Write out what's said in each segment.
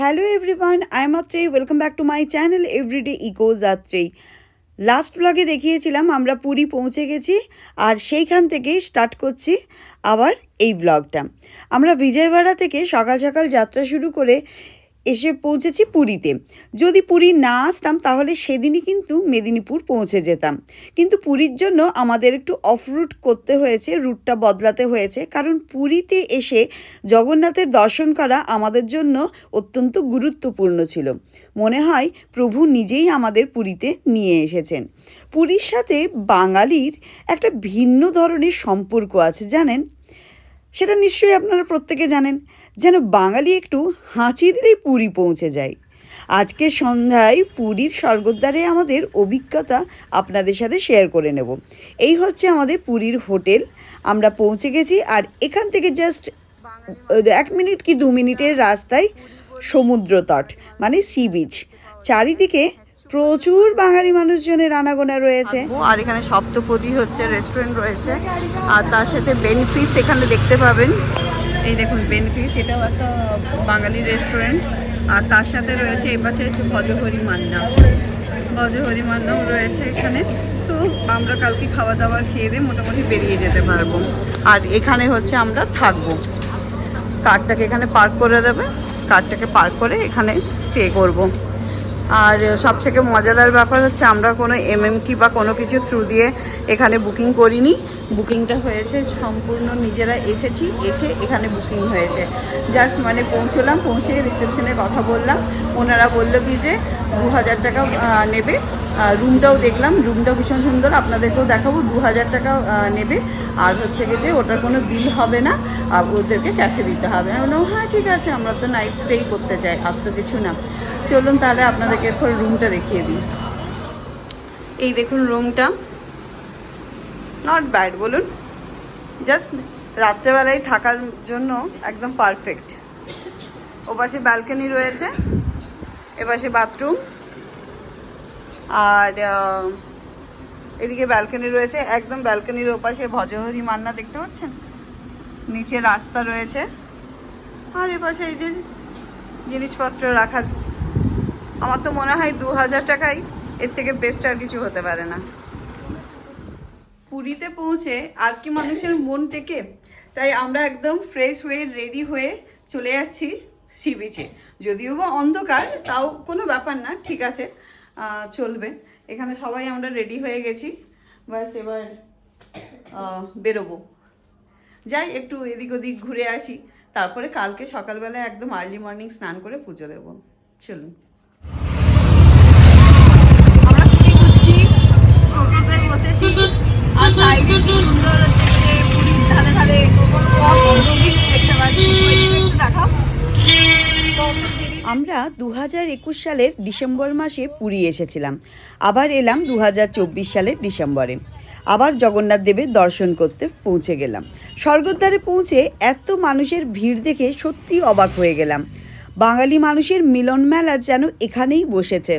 Hello everyone I am Atreyi welcome back to my channel everyday eco Yatri last ব্লগে দেখিয়েছিলাম, আমরা পুরী পৌঁছে গেছি, আর সেইখান থেকে স্টার্ট করছি আবার এই ব্লগটা আমরা বিজয়বাড়া থেকে সকাল সকাল যাত্রা শুরু করে এসে পৌঁছেছি পুরীতে। যদি পুরী না আসতাম, তাহলে সেদিনই কিন্তু মেদিনীপুর পৌঁছে যেতাম। কিন্তু পুরীর জন্য আমাদের একটু অফ রুট করতে হয়েছে, রুটটা বদলাতে হয়েছে। কারণ পুরীতে এসে জগন্নাথের দর্শন করা আমাদের জন্য অত্যন্ত গুরুত্বপূর্ণ ছিল। মনে হয় প্রভু নিজেই আমাদের পুরীতে নিয়ে এসেছেন। পুরীর সাথে বাঙালির একটা ভিন্ন ধরনের সম্পর্ক আছে, জানেন? সেটা নিশ্চয়ই আপনারা প্রত্যেকে জানেন। যেন বাঙালি একটু হাঁচি দিলেই পুরী পৌঁছে যায়। আজকে সন্ধ্যায় পুরীর স্বর্গদ্বারে আমাদের অভিজ্ঞতা আপনাদের সাথে শেয়ার করে নেব। এই হচ্ছে আমাদের পুরীর হোটেল। আমরা পৌঁছে গেছি আর এখান থেকে জাস্ট এক মিনিট কি দু মিনিটের রাস্তায় সমুদ্র তট মানে সি বিচ চারিদিকে প্রচুর বাঙালি মানুষজনের আনাগোনা রয়েছে। আর এখানে সপ্তপদী হচ্ছে রেস্টুরেন্ট রয়েছে। আর তার সাথে বেনিফিস এখানে দেখতে পাবেন। এই দেখুন বেনিফিস এটাও একটা বাঙালি রেস্টুরেন্ট আর তার সাথে রয়েছে, এই পাশে হচ্ছে ভজহরি মান্না। ভজহরি মান্নাও রয়েছে এখানে। তো আমরা কালকে খাওয়া দাওয়ার খেয়ে দিয়ে মোটামুটি বেরিয়ে যেতে পারব। আর এখানে হচ্ছে আমরা থাকব। কারটাকে এখানে পার্ক করে দেবে। কারটাকে পার্ক করে এখানে স্টে করব। আর সব থেকে মজাদার ব্যাপার হচ্ছে আমরা কোনো এমএমটি বা কোনো কিছু থ্রু দিয়ে এখানে বুকিং করিনি। বুকিংটা হয়েছে, সম্পূর্ণ নিজেরা এসেছি, এসে এখানে বুকিং হয়েছে। জাস্ট মানে পৌঁছলাম, পৌঁছে রিসেপশনে কথা বললাম। ওনারা বলল কি যে দু হাজার টাকা নেবে। রুমটাও দেখলাম রুমটাও ভীষণ সুন্দর। আপনাদেরকেও দেখাবো দু হাজার টাকা নেবে। আর হচ্ছে কি যে, ওটার কোনো বিল হবে না। ওদেরকে ক্যাশে দিতে হবে। আমি বললাম হ্যাঁ ঠিক আছে, আমরা তো নাইট স্টেই করতে চাই, আর তো কিছু না। চলুন তাহলে আপনাদেরকে এরপর রুমটা দেখিয়ে দিই। এই দেখুন রুমটা নট ব্যাড বলুন। জাস্ট রাত্রেবেলায় থাকার জন্য একদম পারফেক্ট ওপাশে ব্যালকনি রয়েছে, এপাশে বাথরুম আর এদিকে ব্যালকনি রয়েছে, একদম ব্যালকনির ওপাশে ভজহরি মান্না দেখতে পাচ্ছেন? নিচে রাস্তা রয়েছে। আর এপাশে এই যে জিনিসপত্র রাখার আমার তো মনে হয় দু হাজার টাকাই এর থেকে বেস্ট আর কিছু হতে পারে না। পুরীতে পৌঁছে আর কি মানুষের মন টেকে, তাই আমরা একদম ফ্রেশ হয়ে রেডি হয়ে চলে যাচ্ছি সি বিচে যদিও বা অন্ধকার, তাও কোনো ব্যাপার না, ঠিক আছে চলবে। এখানে সবাই আমরা রেডি হয়ে গেছি, ব্যাস এবার বেরোবো। যাই, একটু এদিক ওদিক ঘুরে আসি, তারপরে কালকে সকালবেলা একদম আর্লি মর্নিং স্নান করে পুজো দেবো। চলুন আমরা পুরী ঘুরছি টোটোতে বসেছি আমরা দু হাজার একুশ সালের ডিসেম্বর মাসে পুরী এসেছিলাম। আবার এলাম দু হাজার চব্বিশ সালের ডিসেম্বরে। আবার জগন্নাথ দেবের দর্শন করতে পৌঁছে গেলাম। স্বর্গদ্বারে পৌঁছে এত মানুষের ভিড় দেখে সত্যি অবাক হয়ে গেলাম। বাঙালি মানুষের মিলন মেলা যেন এখানেই বসেছে।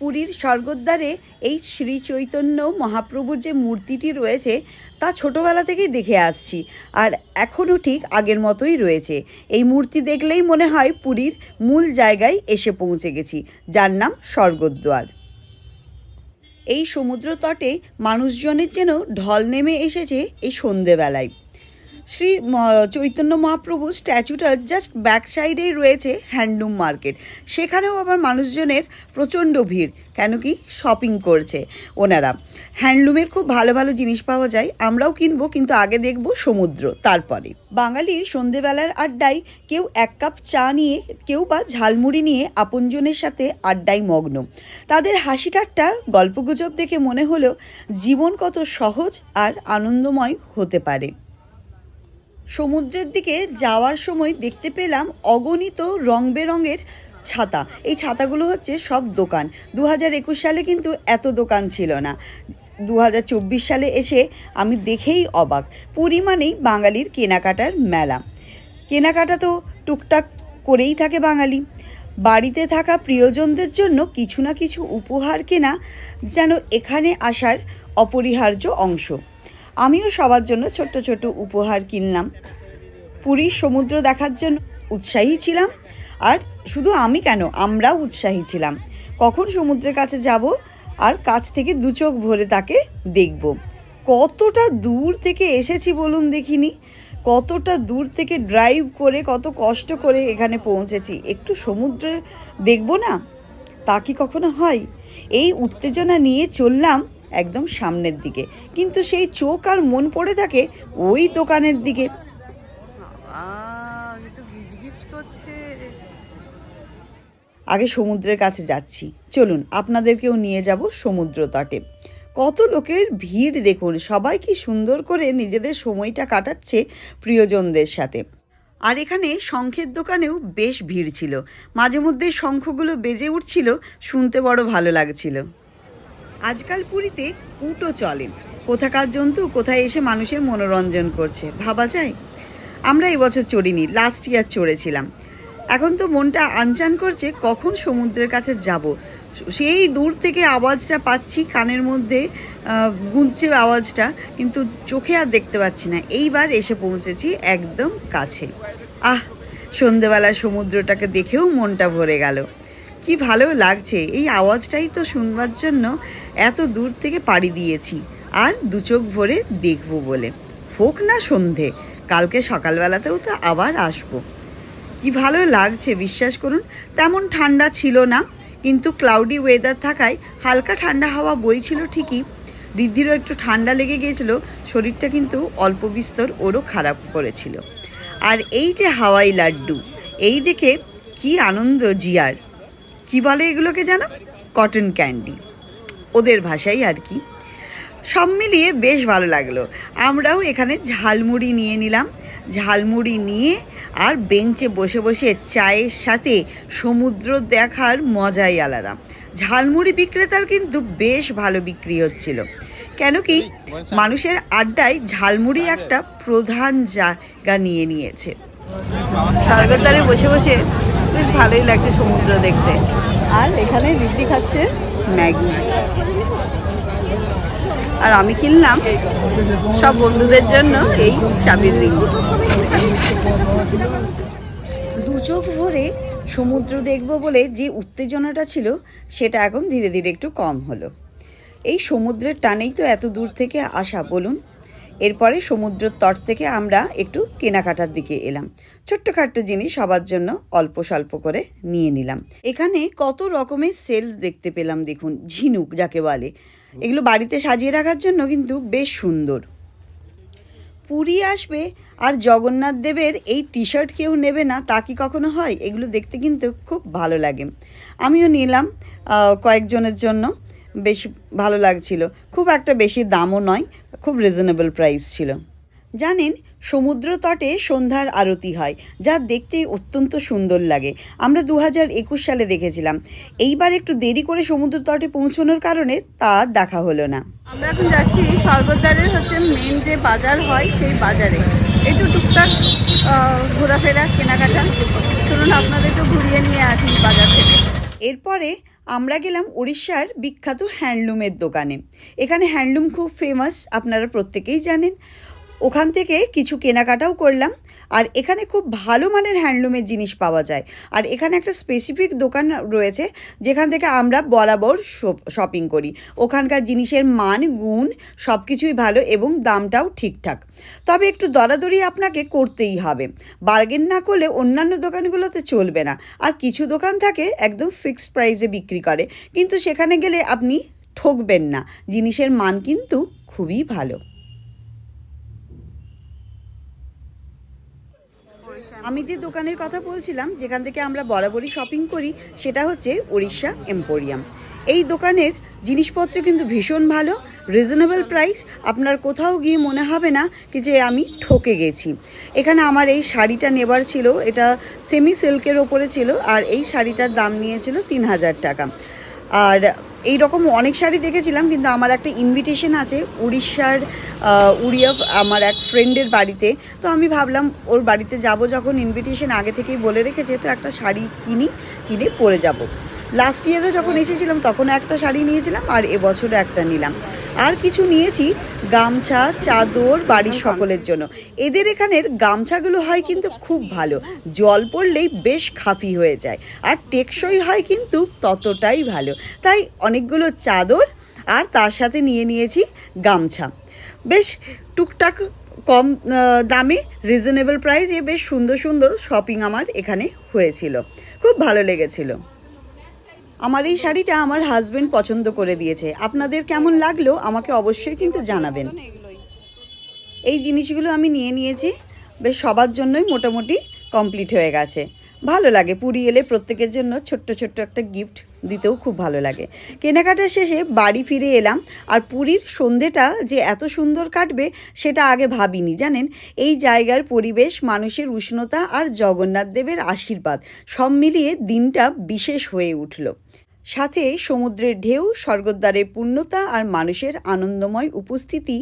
পুরীর স্বর্গদ্বারে এই শ্রী চৈতন্য মহাপ্রভুর যে মূর্তিটি রয়েছে, তা ছোটোবেলা থেকেই দেখে আসছি আর এখনও ঠিক আগের মতোই রয়েছে। এই মূর্তি দেখলেই মনে হয় পুরীর মূল জায়গায় এসে পৌঁছে গেছি, যার নাম স্বর্গদ্বার। এই সমুদ্র তটে মানুষজনের যেন ঢল নেমে এসেছে এই সন্ধেবেলায়। শ্রী চৈতন্য মহাপ্রভু স্ট্যাচুটা জাস্ট ব্যাক সাইডেই রয়েছে হ্যান্ডলুম মার্কেট। সেখানেও আবার মানুষজনের প্রচণ্ড ভিড়, কেন কি শপিং করছে ওনারা। হ্যান্ডলুমের খুব ভালো ভালো জিনিস পাওয়া যায়, আমরাও কিনবো, কিন্তু আগে দেখব সমুদ্র, তারপরে। বাঙালির সন্ধেবেলার আড্ডায় কেউ এক কাপ চা নিয়ে, কেউ বা ঝালমুড়ি নিয়ে আপনজনের সাথে আড্ডায় মগ্ন। তাদের হাসি ঠাট্টা গল্পগুজব দেখে মনে হলো জীবন কত সহজ আর আনন্দময় হতে পারে। সমুদ্রের দিকে যাওয়ার সময় দেখতে পেলাম অগণিত রং বেরঙের ছাতা। এই ছাতাগুলো হচ্ছে সব দোকান। দু হাজার একুশ সালে কিন্তু এত দোকান ছিল না। দু হাজার চব্বিশ সালে এসে আমি দেখেই অবাক। পুরী মানেই বাঙালির কেনাকাটার মেলা। কেনাকাটা তো টুকটাক করেই থাকে বাঙালি। বাড়িতে থাকা প্রিয়জনদের জন্য কিছু না কিছু উপহার কেনা যেন এখানে আসার অপরিহার্য অংশ। আমিও সবার জন্য ছোট্ট ছোট উপহার কিনলাম। পুরীর সমুদ্র দেখার জন্য উৎসাহী ছিলাম। আর শুধু আমি কেন, আমরাও উৎসাহী ছিলাম। কখন সমুদ্রের কাছে যাব আর কাছ থেকে দু চোখ ভরে তাকে দেখব। কতটা দূর থেকে এসেছি বলুন দেখিনি? কতটা দূর থেকে ড্রাইভ করে, কত কষ্ট করে এখানে পৌঁছেছি? একটু সমুদ্রে দেখব না? তা কি কখনো হয়? এই উত্তেজনা নিয়ে চললাম একদম সামনের দিকে। কিন্তু সেই চোখ আর মন পড়ে থাকে ওই দোকানের দিকে। করছে। আগে সমুদ্রের কাছে যাচ্ছি। চলুন আপনাদেরকেও নিয়ে যাব সমুদ্র তটে। কত লোকের ভিড় দেখুন সবাই কি সুন্দর করে নিজেদের সময়টা কাটাচ্ছে প্রিয়জনদের সাথে। আর এখানে শঙ্খের দোকানেও বেশ ভিড় ছিল। মাঝে মধ্যে শঙ্খগুলো বেজে উঠছিল শুনতে বড় ভালো লাগছিল। আজকাল পুরীতে উটো চলে। কোথাকার জন্তু, কোথায় এসে মানুষের মনোরঞ্জন করছে, ভাবা যায়? আমরা এবছর চড়িনি লাস্ট ইয়ার চড়েছিলাম। এখন তো মনটা আনচান করছে, কখন সমুদ্রের কাছে যাব? সেই দূর থেকে আওয়াজটা পাচ্ছি, কানের মধ্যে গুঁজছে আওয়াজটা, কিন্তু চোখে আর দেখতে পাচ্ছি না। এইবার এসে পৌঁছেছি একদম কাছে। আহ সন্ধেবেলা সমুদ্রটাকে দেখেও মনটা ভরে গেল। কি ভালো লাগছে। এই আওয়াজটাই তো শুনবার জন্য এত দূর থেকে পাড়ি দিয়েছি। আর দু চোখ ভরে দেখব বলে। হোক না সন্ধে, কালকে সকালবেলাতেও তো আবার আসব। কি ভালো লাগছে, বিশ্বাস করুন, তেমন ঠান্ডা ছিল না। কিন্তু ক্লাউডি ওয়েদার থাকায় হালকা ঠান্ডা হাওয়া বইছিল ঠিকই। ঋদ্ধিরও একটু ঠান্ডা লেগে গিয়েছিল, শরীরটা কিন্তু অল্প বিস্তর ওরও খারাপ করেছিল। আর এই যে হাওয়াই লাড্ডু, এই দেখে কি আনন্দ জিয়ার। কি বলে এগুলোকে জানো কটন ক্যান্ডি ওদের ভাষাই আর কি। সব মিলিয়ে বেশ ভালো লাগল। আমরাও এখানে ঝালমুড়ি নিয়ে নিলাম। ঝালমুড়ি নিয়ে আর বেঞ্চে বসে বসে চায়ের সাথে সমুদ্র দেখার মজাই আলাদা। ঝালমুড়ি বিক্রেতার কিন্তু বেশ ভালো বিক্রি হচ্ছিল। কেন কি মানুষের আড্ডায় ঝালমুড়ি একটা প্রধান জায়গা নিয়ে নিয়েছে। স্বর্গের ধারে বসে বসে বেশ ভালোই লাগছে সমুদ্র দেখতে। আর এখানে বৃদ্ধি খাচ্ছে ম্যাগি। আর আমি কিনলাম সব বন্ধুদের জন্য এই চাবির রিং। দু চোখ ভরে সমুদ্র দেখব বলে যে উত্তেজনাটা ছিল সেটা এখন ধীরে ধীরে একটু কম হলো। এই সমুদ্রের টানেই তো এত দূর থেকে আসা বলুন। এরপরে সমুদ্রের তট থেকে আমরা একটু কেনাকাটার দিকে এলাম। ছোট্টখাট্ট জিনিস সবার জন্য অল্প স্বল্প করে নিয়ে নিলাম। এখানে কত রকমের সেলস দেখতে পেলাম দেখুন, ঝিনুক যাকে বলে। এগুলো বাড়িতে সাজিয়ে রাখার জন্য কিন্তু বেশ সুন্দর। পুরী আসবে আর জগন্নাথ দেবের এই টি শার্ট কেউ নেবে না, তা কি কখনো হয়? এগুলো দেখতে কিন্তু খুব ভালো লাগে। আমিও নিলাম কয়েকজনের জন্য। বেশ ভালো লাগছিল। খুব একটা বেশি দামও নয় খুব রিজনেবল প্রাইস ছিল। জানেন সমুদ্র তটে সন্ধ্যার আরতি হয় যা দেখতে অত্যন্ত সুন্দর লাগে। আমরা দু হাজার একুশ সালে দেখেছিলাম। এইবার একটু দেরি করে সমুদ্র তটে পৌঁছানোর কারণে তা দেখা হলো না। আমরা এখন যাচ্ছি স্বর্গদ্বারের হচ্ছে মেন যে বাজার হয় সেই বাজারে। একটু টুকটাক ঘোরাফেরা কেনাকাটা। চলুন আপনাদেরকে ঘুরিয়ে নিয়ে আসি বাজার থেকে। এরপরে আমরা গেলাম উড়িষ্যার বিখ্যাত হ্যান্ডলুমের দোকানে। এখানে হ্যান্ডলুম খুব ফেমাস আপনারা প্রত্যেকেই জানেন। ওখান থেকে কিছু কেনাকাটাও করলাম। আর এখানে খুব ভালো মানের হ্যান্ডলুমের জিনিস পাওয়া যায়। আর এখানে একটা স্পেসিফিক দোকান রয়েছে, যেখান থেকে আমরা বরাবর শপিং করি। ওখানকার জিনিসের মান, গুণ সব কিছুই ভালো এবং দামটাও ঠিকঠাক। তবে একটু দরাদরি আপনাকে করতেই হবে। বার্গেন না করলে অন্যান্য দোকানগুলোতে চলবে না। আর কিছু দোকান থাকে একদম ফিক্সড প্রাইসে বিক্রি করে, কিন্তু সেখানে গেলে আপনি ঠকবেন না। জিনিসের মান কিন্তু খুবই ভালো। আমি যে দোকানের কথা বলছিলাম, যেখান থেকে আমরা বরাবরই শপিং করি, সেটা হচ্ছে উড়িষ্যা এম্পোরিয়াম এই দোকানের জিনিসপত্র কিন্তু ভীষণ ভালো রিজনেবল প্রাইস আপনার কোথাও গিয়ে মনে হবে না কি যে আমি ঠকে গেছি। এখানে আমার এই শাড়িটা নেবার ছিল, এটা সেমি সিল্কের ওপরে ছিল, আর এই শাড়িটার দাম নিয়েছিল তিন হাজার টাকা। আর এই রকম অনেক শাড়ি দেখেছিলাম, কিন্তু আমার একটা ইনভিটেশন আছে উড়িষ্যার উড়িয়া, আমার এক ফ্রেন্ডের বাড়িতে। তো আমি ভাবলাম, ওর বাড়িতে যাব যখন ইনভিটেশন আগে থেকেই বলে রেখেছে, তো একটা শাড়ি কিনি, কিনে পরে যাব। লাস্ট ইয়ারে যখন এসেছিলাম, তখন একটা শাড়ি নিয়েছিলাম আর এবছরও একটা নিলাম। আর কিছু নিয়েছি গামছা, চাদর, বাড়ির সকলের জন্য। এদের এখানের গামছাগুলো হয় কিন্তু খুব ভালো। জল পড়লেই বেশ খাফি হয়ে যায়। আর টেকসই হয় কিন্তু ততটাই ভালো। তাই অনেকগুলো চাদর আর তার সাথে নিয়ে নিয়েছি গামছা। বেশ টুকটাক কম দামে রিজনেবল প্রাইসে বেশ সুন্দর সুন্দর শপিং আমার এখানে হয়েছিল। খুব ভালো লেগেছিল। আমার এই শাড়িটা আমার হাজবেন্ড পছন্দ করে দিয়েছে। আপনাদের কেমন লাগল আমাকে অবশ্যই কিন্তু জানাবেন। এই জিনিসগুলো আমি নিয়ে নিয়েছি, বেশ সবার জন্যই মোটামুটি কমপ্লিট হয়ে গেছে। ভালো লাগে, পুরী এলে প্রত্যেকের জন্য ছোট্ট ছোট্ট একটা গিফট দিতেও খুব ভালো লাগে। কেনাকাটা শেষে বাড়ি ফিরে এলাম, আর পুরীর সন্ধেটা যে এত সুন্দর কাটবে সেটা আগে ভাবিনি, জানেন? এই জায়গার পরিবেশ, মানুষের উষ্ণতা আর জগন্নাথ দেবের আশীর্বাদ, সব মিলিয়ে দিনটা বিশেষ হয়ে উঠল। সাথে সমুদ্রের ঢেউ, স্বর্গদ্বারের পূর্ণতা আর মানুষের আনন্দময় উপস্থিতি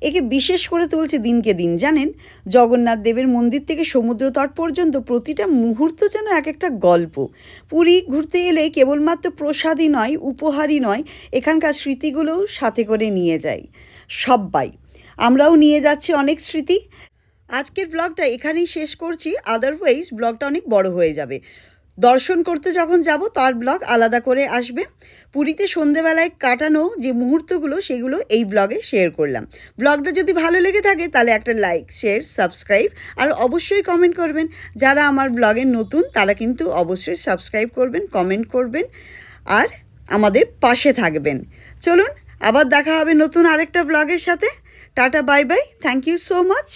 একে বিশেষ করে তুলছে দিনকে দিন, জানেন? জগন্নাথ দেবের মন্দির থেকে সমুদ্র তট পর্যন্ত প্রতিটা মুহূর্ত যেন এক একটা গল্প। পুরী ঘুরতে এলে কেবলমাত্র প্রসাদই নয়, উপহারই নয়, এখানকার স্মৃতিগুলোও সাথে করে নিয়ে যাই সব্বাই। আমরাও নিয়ে যাচ্ছি অনেক স্মৃতি। আজকের ব্লগটা এখানেই শেষ করছি আদারওয়াইজ ব্লগটা অনেক বড় হয়ে যাবে। দর্শন করতে যখন যাব, তার ব্লগ আলাদা করে আসবে। পুরীতে সন্ধেবেলায় কাটানো যে মুহূর্তগুলো, সেগুলো এই ব্লগে শেয়ার করলাম। ব্লগটা যদি ভালো লেগে থাকে, তাহলে একটা লাইক শেয়ার সাবস্ক্রাইব আর অবশ্যই কমেন্ট করবেন। যারা আমার ব্লগে নতুন, তারা কিন্তু অবশ্যই সাবস্ক্রাইব করবেন কমেন্ট করবেন, আর আমাদের পাশে থাকবেন। চলুন, আবার দেখা হবে নতুন আরেকটা ব্লগের সাথে। Tata bye bye thank you so much